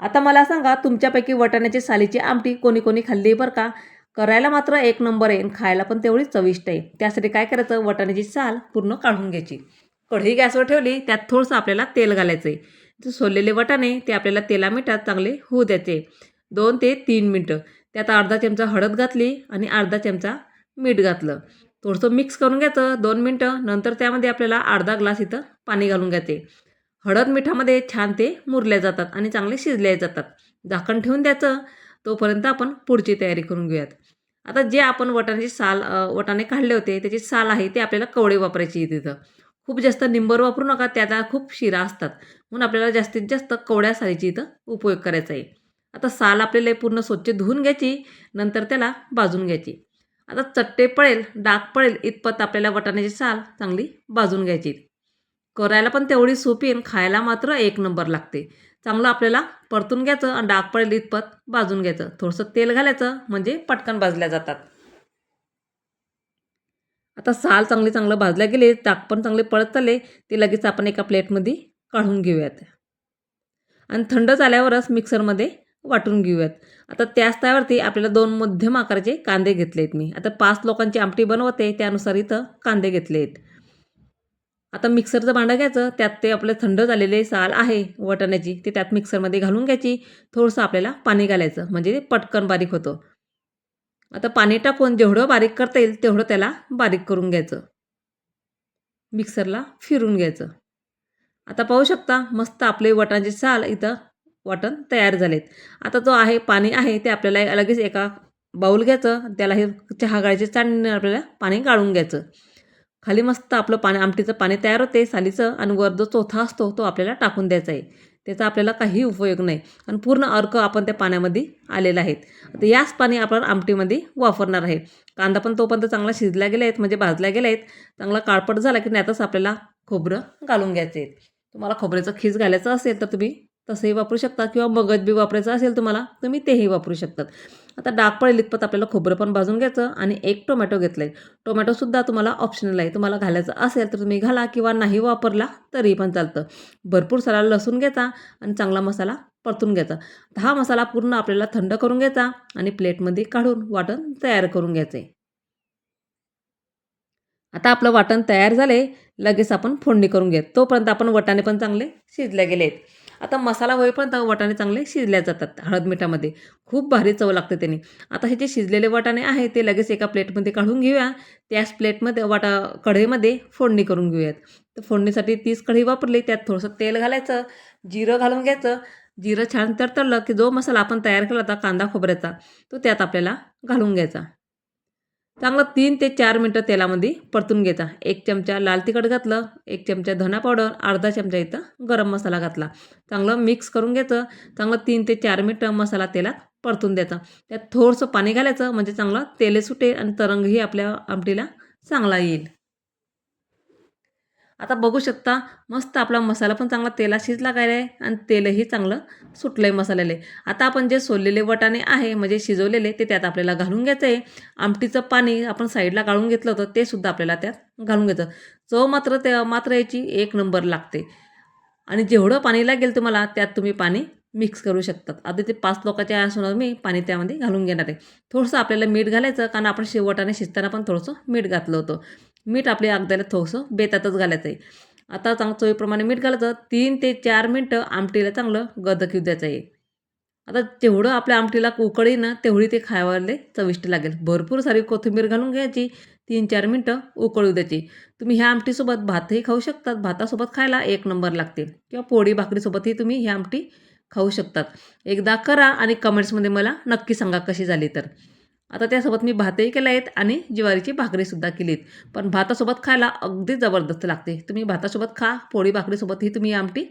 आता मला सांगा तुमच्यापैकी वाटाण्याची सालीची आमटी कोणी कोणी खाल्ली आहे बरं का? करायला मात्र एक नंबर आहे आणि खायला पण तेवढीच चविष्ट आहे. त्यासाठी काय करायचं? वाटाण्याची साल पूर्ण काढून घ्यायची. कढई गॅसवर ठेवली त्यात थोडंसं आपल्याला तेल घालायचं आहे जे सोललेले वाटाणे ते आपल्याला तेला मिठात चांगले होऊ द्यायचे. दोन ते तीन मिनटं. त्यात अर्धा चमचा हळद घातली आणि अर्धा चमचा मीठ घातलं. थोडंसं मिक्स करून घ्यायचं दोन मिनटं. नंतर त्यामध्ये आपल्याला अर्धा ग्लास इथं पाणी घालून घ्यायचे. हळद मिठामध्ये छान ते मुरल्या जातात आणि चांगले शिजले जातात. झाकण ठेवून द्यायचं. तोपर्यंत आपण पुढची तयारी करून घेऊयात. आता जे आपण वटाण्याची साल वटाणे काढले होते त्याची साल आहे ते आपल्याला कवडे वापरायची तिथं. खूप जास्त निंबर वापरू नका त्याचा खूप शिरा असतात. म्हणून आपल्याला जास्तीत जास्त कवड्या सालीची इथं उपयोग करायचा आहे. आता साल आपल्याला पूर्ण स्वच्छ धुवून घ्यायची नंतर त्याला भाजून घ्यायची. आता चट्टे पडेल डाग पडेल इतपत आपल्याला वाटाण्याची साल चांगली भाजून घ्यायची. करायला पण तेवढी सोपी आणि खायला मात्र एक नंबर लागते. चांगलं आपल्याला परतून घ्यायचं आणि डाग पडेल इतपत भाजून घ्यायचं. थोडंसं तेल घालायचं म्हणजे पटकन भाजल्या जातात. आता साल चांगली चांगलं भाजल्या गेले डाग पण चांगले पळत चालले ते लगेच आपण एका प्लेटमध्ये काढून घेऊयात. आणि थंड झाल्यावरच मिक्सरमध्ये वाटून घेऊयात. आता त्याच त्यावरती आपल्याला दोन मध्यम आकाराचे कांदे घेतले आहेत मी. आता पाच लोकांची आमटी बनवते त्यानुसार इथं कांदे घेतले आहेत आता मिक्सरचं भांडं घ्यायचं त्यात ते आपलं थंड झालेले साल आहे वाटाण्याची ते त्यात मिक्सरमध्ये घालून घ्यायची. थोडंसं आपल्याला पाणी घालायचं म्हणजे ते पटकन बारीक होतं. आता पाणी टाकून जेवढं बारीक करता येईल तेवढं त्याला बारीक करून घ्यायचं. मिक्सरला फिरून घ्यायचं. आता पाहू शकता मस्त आपले वाटाण्याचे साल इथं वाटण तयार झालेत. आता जो आहे पाणी आहे ते आपल्याला लगेच एका बाऊल घ्यायचं त्याला हे चहा गाळायचे चांदणे आपल्याला पाणी गाळून घ्यायचं. खाली मस्त आपलं पाणी आमटीचं पाणी तयार होते. सालीचं आणि वर जो चोथा असतो तो आपल्याला टाकून द्यायचा आहे. त्याचा आपल्याला काही उपयोग नाही. आणि पूर्ण अर्क आपण त्या पाण्यामध्ये आलेला आहेत तर याच पाणी आपण आमटीमध्ये वापरणार आहे. कांदा पण तोपर्यंत चांगला शिजला गेला आहेत म्हणजे भाजला गेला आहेत. चांगला काळपट झाला की त्यातच आपल्याला खोबरं घालून घ्यायचे आहेत तुम्हाला खोबऱ्याचं खीस घालायचं असेल तर तुम्ही तसंही वापरू शकता किंवा मगज बी वापरायचं असेल तुम्हाला तुम्ही तेही वापरू शकतात. आता डाग पडेल इतपत आपल्याला खोबरं पण भाजून घ्यायचं आणि एक टोमॅटो घेतलं आहे टोमॅटोसुद्धा तुम्हाला ऑप्शनल आहे. तुम्हाला घालायचं असेल तर तुम्ही घाला किंवा नाही वापरला तरी पण चालतं. भरपूर सारा लसूण घ्यायचा आणि चांगला मसाला परतून घ्यायचा. तर हा मसाला पूर्ण आपल्याला थंड करून घ्यायचा आणि प्लेटमध्ये काढून वाटण तयार करून घ्यायचं. आहे आता आपलं वाटण तयार झाले लगेच आपण फोडणी करून घेत तोपर्यंत आपण वटाणे पण चांगले शिजले गेले आहेत आता मसाला होईपर्यंत वाटाणे चांगले शिजल्या जातात हळद मिठामध्ये. खूप भारी चव लागते त्याने. आता हे जे शिजलेले वाटाणे आहे ते लगेच एका प्लेटमध्ये काढून घेऊया. त्याच प्लेटमध्ये वाटा कढईमध्ये फोडणी करून घेऊयात. तर फोडणीसाठी तीस कढई वापरली त्यात थोडंसं तेल घालायचं जिरं घालून घ्यायचं. जिरं छान तरतरलं की जो मसाला आपण तयार केला होता कांदा खोबऱ्याचा तो त्यात आपल्याला घालून घ्यायचा. चांगलं तीन ते चार मिनटं तेलामध्ये परतून घ्यायचा एक चमचा लाल तिखट घातलं एक चमचा धना पावडर अर्धा चमचा इथं गरम मसाला घातला. चांगलं मिक्स करून घ्यायचं चांगलं तीन ते चार मिनटं मसाला तेलात परतून द्यायचा त्यात थोडंसं पाणी घालायचं म्हणजे चांगलं तेले सुटेल आणि तरंगही आपल्या आमटीला चांगला येईल. आता बघू शकता मस्त आपला मसाला पण चांगला तेला शिजला गेला आहे आणि तेलही चांगलं सुटलं आहे मसाल्याले. आता आपण जे सोललेले वटाणे आहे म्हणजे शिजवलेले ते त्यात आपल्याला घालून घ्यायचं आहे आमटीचं पाणी आपण साईडला गाळून घेतलं होतं ते सुद्धा आपल्याला त्यात घालून घ्यायचं. चव मात्र ते मात्र याची एक नंबर लागते. आणि जेवढं पाणी लागेल तुम्हाला त्यात तुम्ही पाणी मिक्स करू शकतात. आता ते पाच लोकांच्या असून मी पाणी त्यामध्ये घालून घेणार आहे. थोडंसं आपल्याला मीठ घालायचं कारण आपण शेवटाने शिजताना पण थोडंसं मीठ घातलं होतं. मीठ आपल्या अगद्याला थोडंसं बेतातच घालायचं आहे. आता चांगलं चवीप्रमाणे मीठ घालायचं तीन ते चार मिनटं आमटीला चांगलं गदकीव द्यायचं आहे. आता जेवढं आपल्या आमटीला उकळी ना तेवढी ते खायवाले चविष्ट लागेल. भरपूर सारी कोथिंबीर घालून घ्यायची तीन चार मिनटं उकळू द्यायची. तुम्ही ह्या आमटीसोबत भातही खाऊ शकतात. भातासोबत खायला एक नंबर लागते किंवा पोळी भाकरीसोबतही तुम्ही ही आमटी खाऊ शकतात. एकदा करा आणि कमेंट्समध्ये मला नक्की सांगा कशी झाली तर. आता त्यासोबत मी भातही केले आहेत आणि ज्वारीची भाकरीसुद्धा केली आहेत पण भातासोबत खायला अगदी जबरदस्त लागते. तुम्ही भातासोबत खा पोळी भाकरीसोबतही तुम्ही आमटी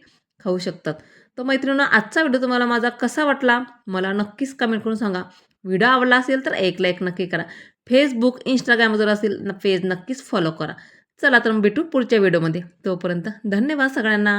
खाऊ शकतात. तर मैत्रिणींना आजचा व्हिडिओ तुम्हाला माझा कसा वाटला? मला नक्कीच कमेंट करून सांगा. व्हिडिओ आवडला असेल तर एक लाईक नक्की करा. फेसबुक इंस्टाग्रामवर असेल पेज नक्कीच फॉलो करा. चला तर मग भेटू पुढच्या व्हिडिओमध्ये तोपर्यंत धन्यवाद सगळ्यांना.